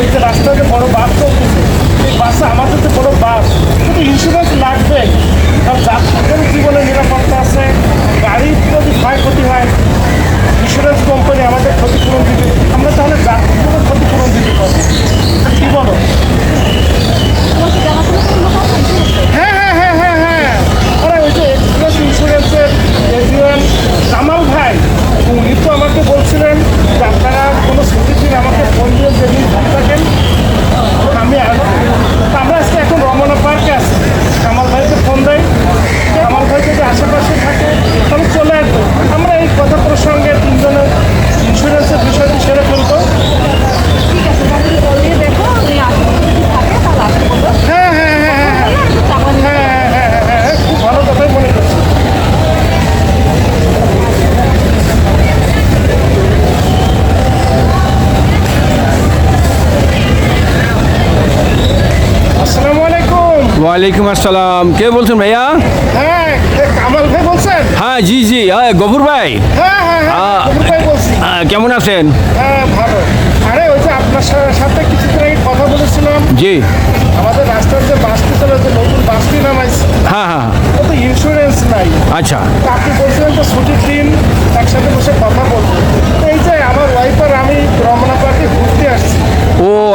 এই যে রাস্তাতে বড় বাস চলতেছে। এই বাসে আমাদের তো বড় বাস। কিন্তু ইন্স্যুরেন্স লাগবে। কারণ যাত্রীদের জীবনে নিরাপত্তা ওয়ালাইকুম আসসালাম। কে বলছেন ভাইয়া? হ্যাঁ, হ্যাঁ জি জি হ্যাঁ গফুর ভাই। হ্যাঁ, হ্যাঁ, কেমন আছেন? আরে আপনার সাথে আগে কথা বলেছিলাম। জি। আমাদের রাস্তার যে বাসটি চলে যে নতুন বাসটি নামাইছে হ্যাঁ হ্যাঁ তো ইন্স্যুরেন্স নাই। আচ্ছা। আপনি বলছিলেন তো ছুটির দিন একসাথে বসে কথা বলবেন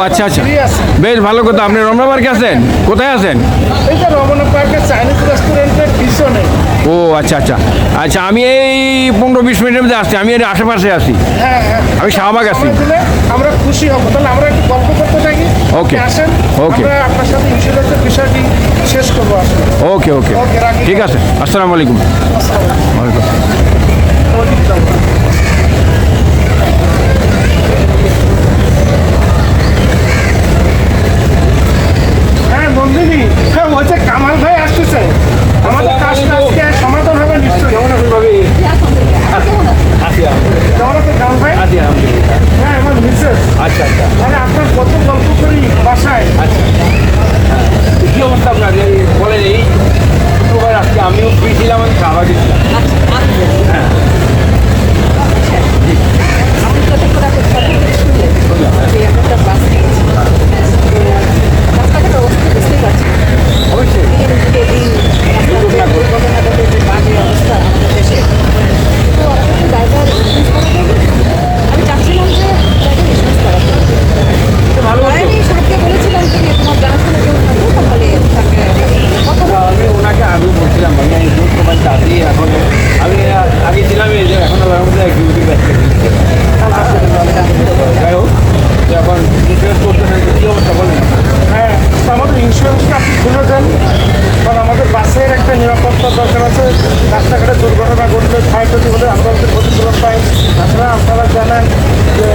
আচ্ছা আচ্ছা। বেশ ভালো কথা। আপনি রমনা পার্কে আছেন? কোথায় আছেন? পার্কের ও আচ্ছা আচ্ছা। আচ্ছা আমি এই পনেরো বিশ মিনিটের মধ্যে আসছি। আমি এর আশেপাশে আছি। হ্যাঁ, হ্যাঁ। আমি শাহবাগ আছি। আমরা খুশি হব। তাহলে আমরা একটু গল্প করতে থাকি। ওকে আসেন ওকে। আপনার সাথে ইন্স্যুরেন্সের বিষয়টি শেষ করব। ওকে ওকে। ঠিক আছে। আসসালামু আলাইকুম। আসসালাম। আমিও ফ্রি ছিলাম আমি খাবার গেছিলাম রাস্তাঘাটে দুর্ঘটনা ঘটলে ক্ষয়ক্ষতি হলে আপনাদের ক্ষতিপূরণ পাই। তাছাড়া আপনারা জানেন যে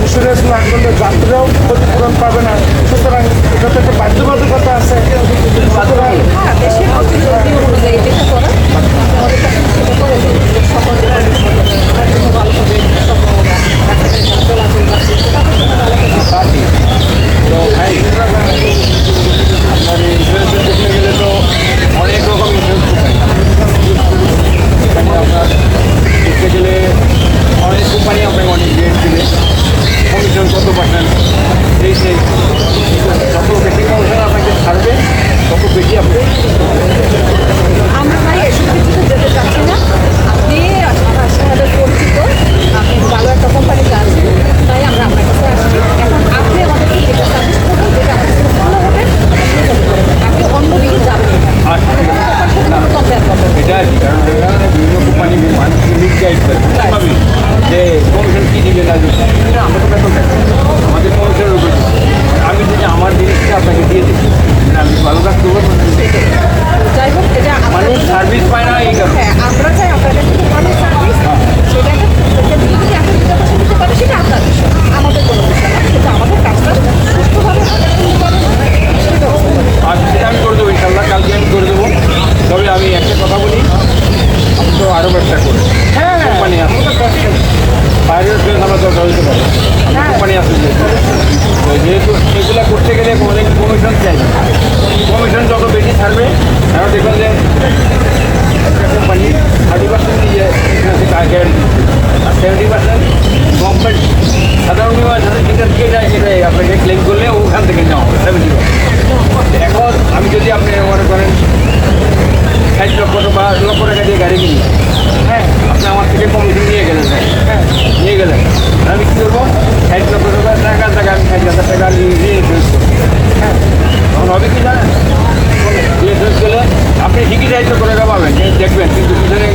ইন্স্যুরেন্স না করলে যাত্রীরাও ক্ষতিপূরণ পাবে না। সুতরাং এটা তো একটা বাধ্যবাধকতা আছে। সুতরাং হ্যাঁ, লক্ষ টাকা দিয়ে গাড়ি কিনি। হ্যাঁ। আপনি আমার থেকে কম দিন নিয়ে গেলেন হ্যাঁ। নিয়ে গেলেন। আমি কী করব? এক লক্ষ টাকা টাকা টাকা আমি ষাট হাজার টাকা নিয়ে ইনসুরেন্স করব। হ্যাঁ। তখন হবে কি জানেন? ইনসুরেন্স গেলে আপনি ঠিকই দায়িত্ব করে পাবেন দেখবেন কিন্তু পিছনে